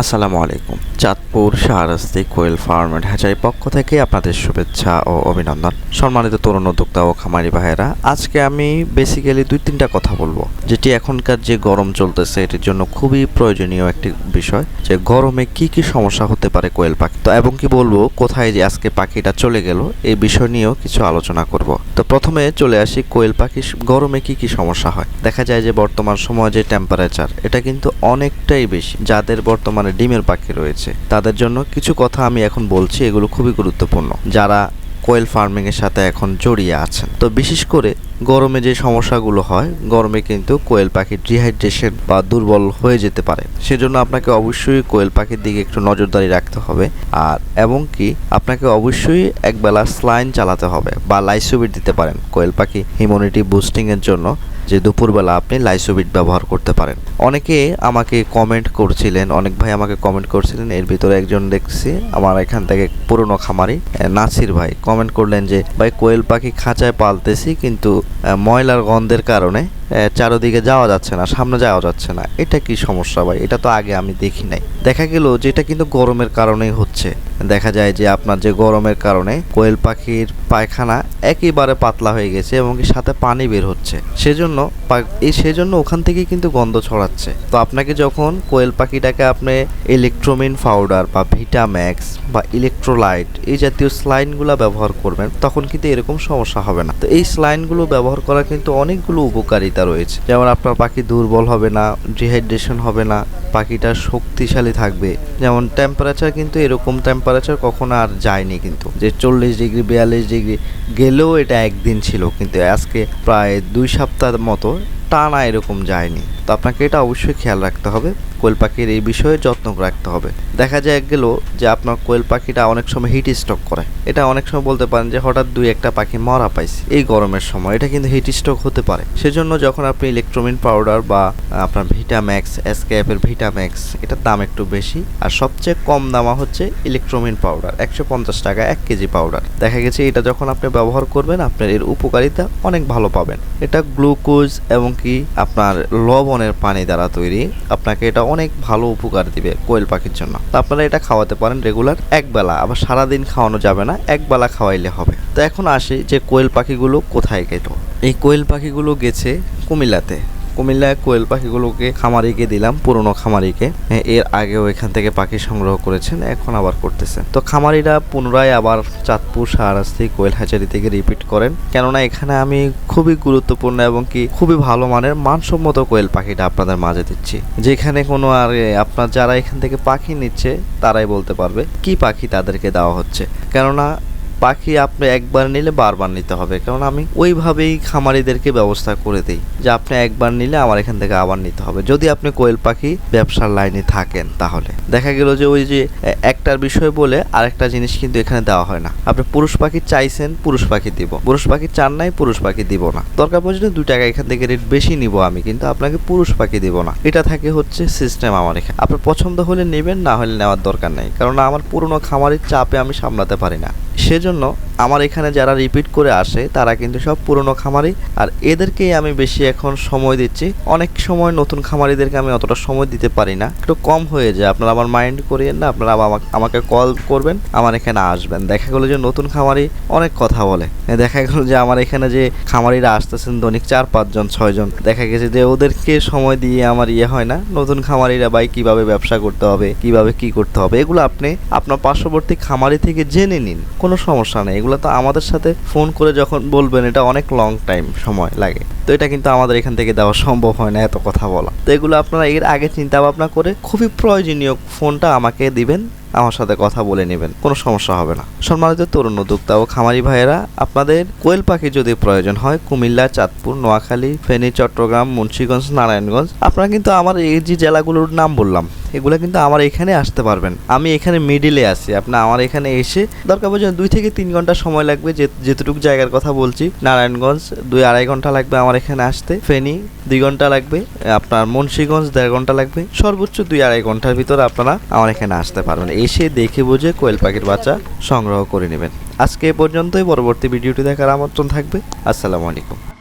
আসসালামু আলাইকুম। Chandpur Shahrasti quail farm and hatchery পক্ষ থেকে আপনাদের শুভেচ্ছা ও অভিনন্দন। সম্মানিত তরুণ উদ্যোক্তা ও খামারি ভাইয়েরা, আজকে আমি বেসিক্যালি দুই তিনটা কথা বলব। যেটি এখনকার যে গরম চলতেছে, এটির জন্য খুবই প্রয়োজনীয় একটি বিষয়, যে গরমে কি কি সমস্যা হতে পারে কোয়েল পাখি। তো এবং কি বলব, কোথায় যে আজকে পাখিটা চলে গেল, এই বিষয় নিয়েও কিছু আলোচনা করব। তো প্রথমে চলে আসি কোয়েল পাখি গরমে কি কি সমস্যা হয়। দেখা যায় যে বর্তমান সময়ে যে টেম্পারেচার এটা কিন্তু অনেকটাই বেশি, যাদের বর্তমানে ডিমের পাখি রয়েছে। তাদের জন্য কিছু কথা আমি এখন বলছি, এগুলো খুবই গুরুত্বপূর্ণ। যারা কোয়েল ফার্মিং এর সাথে এখন জড়িয়ে আছেন। তো বিশেষ করে গরমে যে সমস্যাগুলো হয়, গরমে কিন্তু কোয়েল পাখির ডিহাইড্রেশন বা দুর্বল হয়ে যেতে পারে। সেজন্য আপনাকে অবশ্যই কোয়েল পাখির দিকে একটু নজরদারি রাখতে হবে। আর এবং কি, আপনাকে অবশ্যই একবেলা স্লাইন চালাতে হবে বা লাইসোবিট দিতে পারেন। কোয়েল পাখি হিউম্যানিটি বুস্টিং এর জন্য যে দুপুরবেলা আপনি লাইসোবিট ব্যবহার করতে পারেন। অনেকে আমাকে কমেন্ট করছিলেন, অনেক ভাই আমাকে কমেন্ট করছিলেন, এর ভিতরে একজন দেখছি, আমার এখান থেকে পুরনো খামারি নাসির ভাই। কমেন্ট করলেন যে, ভাই, কোয়েল পাখি খাঁচায় পালতেছি, কিন্তু ময়লার গন্ধের কারণে চারোদিকে যাওয়া যাচ্ছে না, সামনে যাওয়া যাচ্ছে না। এটা কি সমস্যা ভাই? এটা তো আগে আমি দেখি নাই। দেখা গেল যে এটা কিন্তু গরমের কারণেই হচ্ছে। দেখা যায় যে আপনার যে গরমের কারণে কোয়েল পাখির পায়খানা একেবারে পাতলা হয়ে গেছে এবং সাথে পানি বের হচ্ছে। সেজন্য এই সেজন্য ওখান থেকে কিন্তু গন্ধ ছড়াচ্ছে। তো আপনাকে যখন কোয়েল পাখিটাকে আপনি ইলেকট্রোমিন পাউডার বা ভিটাম্যাক্স বা ইলেকট্রোলাইট এই জাতীয় স্লাইনগুলো ব্যবহার করবেন, তখন কিন্তু এরকম সমস্যা হবে না। তো এই স্লাইনগুলো ব্যবহার করা কিন্তু অনেকগুলো উপকারিতা রয়েছে। যেমন আপনার পাখি দুর্বল হবে না ডিহাইড্রেশন হবে না, পাখিটা শক্তিশালী থাকবে। যেমন টেম্পারেচার কিন্তু এরকম টেম্পারেচার কখনো আর যায়নি কিন্তু। যে চল্লিশ ডিগ্রি, বিয়াল্লিশ ডিগ্রি গেলেও এটা একদিন ছিল কিন্তু আজকে প্রায় দুই সপ্তাহ মতো টানা এরকম যায়নি। তো আপনাকে এটা অবশ্যই খেয়াল রাখতে হবে। কোয়েল পাখির এই বিষয়ে যত্ন রাখতে হবে। দেখা যায় গেল যে আপনার কোয়েল পাখিটা অনেক সময় হিট স্ট্রোক করে। এটা অনেক সময় বলতে পারেন যে হঠাৎ দুই একটা পাখি মরা পাইছে। এই গরমের সময় এটা কিন্তু হিট স্ট্রোক হতে পারে। সেজন্য যখন আপনি ইলেকট্রোমিন পাউডার বা আপনার ভিটাম্যাক্স এসকেএফের ভিটাম্যাক্স এটার দাম একটু বেশি। আর সবচেয়ে কম দামা হচ্ছে ইলেকট্রোমিন পাউডার একশো পঞ্চাশ টাকা, এক কেজি পাউডার দেখা গেছে এটা যখন আপনি ব্যবহার করবেন, আপনার এর উপকারিতা অনেক ভালো পাবেন। এটা গ্লুকোজ এবং কি আপনার লবণের পানি দ্বারা তৈরি। আপনাকে এটা অনেক ভালো উপকার দিবে কোয়েল পাখির জন্য। তো আপনারা এটা খাওয়াতে পারেন রেগুলার একবেলা আবার সারাদিন খাওয়ানো যাবে না একবেলা খাওয়াইলে হবে। তো এখন আসি যে কোয়েল পাখিগুলো কোথায় গেল। এই কোয়েল পাখিগুলো গেছে কুমিল্লাতে। কুমিল্লায় কোয়েল পাখিগুলোকে খামারিকে দিলাম, পুরনো খামারিকে। এ- এর আগেও এখান থেকে পাখি সংগ্রহ করেছেন, এখন আবার করতেছেন তো খামারিরা পুনরায় আবার চাঁদপুর, শাহরাস্তি, কোয়েল হ্যাচারি থেকে রিপিট করেন। কেননা এখানে আমি খুবই গুরুত্বপূর্ণ এবং কি খুবই ভালো মানের, মানসম্মত কোয়েল পাখিটা আপনাদের মাঝে দিচ্ছি। যেখানে কোনো আর আপনার যারা এখান থেকে পাখি নিচ্ছে, তারাই বলতে পারবে কি পাখি তাদেরকে দেওয়া হচ্ছে। কেননা পাখি আপনি একবার নিলে বারবার নিতে হবে। কারণ আমি ওইভাবেই খামারিদেরকে ব্যবস্থা করে দিই যে আপনি একবার নিলে আমার এখান থেকে আবার নিতে হবে। যদি আপনি কোয়েল পাখি ব্যবসার লাইনে থাকেন তাহলে। দেখা গেল যে ওই যে একটার বিষয় বলে আরেকটা জিনিস কিন্তু এখানে দেওয়া হয় না। আপনি পুরুষ পাখি চাইছেন, পুরুষ পাখি দিব। পুরুষ পাখি চান নাই, পুরুষ পাখি দিব না। দরকার পড়লে দুই টাকা এখান থেকে রেট বেশি নিব আমি, কিন্তু আপনাকে পুরুষ পাখি দিব না। এটা থাকে হচ্ছে সিস্টেম আমার এখানে। আপনার পছন্দ হলে নেবেন, না হলে নেওয়ার দরকার নেই। কারণ আমার পুরনো খামারের চাপে আমি সামলাতে পারি না। সেজন্য আমার এখানে যারা রিপিট করে আসে, তারা কিন্তু সব পুরনো খামারি। আর এদেরকেই আমি বেশি এখন সময় দিচ্ছি। অনেক সময় নতুন খামারিদেরকে আমি অতটা সময় দিতে পারি না। একটু কম হয়ে যায়। আপনারা আমার মাইন্ড করিয়েন না, আপনারা আমাকে- কল করবেন, আমার এখানে আসবেন। দেখা গেলো যে নতুন খামারি অনেক কথা বলে। দেখা গেলো যে আমার এখানে যে খামারিরা আসতেছেন দৈনিক চার, পাঁচজন, ছয়জন। দেখা গেছে যে ওদেরকে সময় দিয়ে আমার ইয়ে হয় না, নতুন খামারিরা ভাই কীভাবে ব্যবসা করতে হবে, কীভাবে কি করতে হবে, এগুলো আপনি আপনার পার্শ্ববর্তী খামারি থেকে জেনে নিন। কোনো সমস্যা নেই। এগুলো তো আমাদের সাথে ফোন করে যখন বলবেন, এটা অনেক লং টাইম সময় লাগে। তো এটা কিন্তু আমাদের এখান থেকে দেওয়া সম্ভব হয় না, এত কথা বলা। তো এগুলো আপনারা এর আগে চিন্তা ভাবনা করে খুবই প্রয়োজনীয় ফোনটা আমাকে দিবেন। আমার সাথে কথা বলে নেবেন, কোনো সমস্যা হবে না। সম্মানিত তরুণ উদ্যোক্তা ও খামারি ভাইয়েরা, আপনাদের কোয়েল পাখি যদি প্রয়োজন হয়, কুমিল্লা, চাঁদপুর, নোয়াখালী, ফেনী, চট্টগ্রাম, মুন্সিগঞ্জ, নারায়ণগঞ্জ, আপনারা কিন্তু আমার এই যে জেলাগুলোর নাম বললাম, এগুলো কিন্তু আমার এখানে আসতে পারবেন। আমি এখানে মিডিলে আছি, আপনি আমার এখানে এসে দরকার পর্যন্ত দুই থেকে তিন ঘণ্টা সময় লাগবে, যে, যেটুকু জায়গার কথা বলছি, নারায়ণগঞ্জ, দুই আড়াই ঘণ্টা লাগবে আমার এখানে আসতে, ফেনী, দুই ঘণ্টা লাগবে, আপনার মুন্সিগঞ্জ, দেড় ঘণ্টা লাগবে, সর্বোচ্চ দুই আড়াই ঘণ্টার ভিতরে আপনারা আমার এখানে আসতে পারবেন। এসে দেখে বুঝে কোয়েল পাখির বাচ্চা সংগ্রহ করে নেবেন। আজকে এ পর্যন্তই। পরবর্তী ভিডিওটি দেখার আমন্ত্রণ থাকবে। আসসালামু আলাইকুম।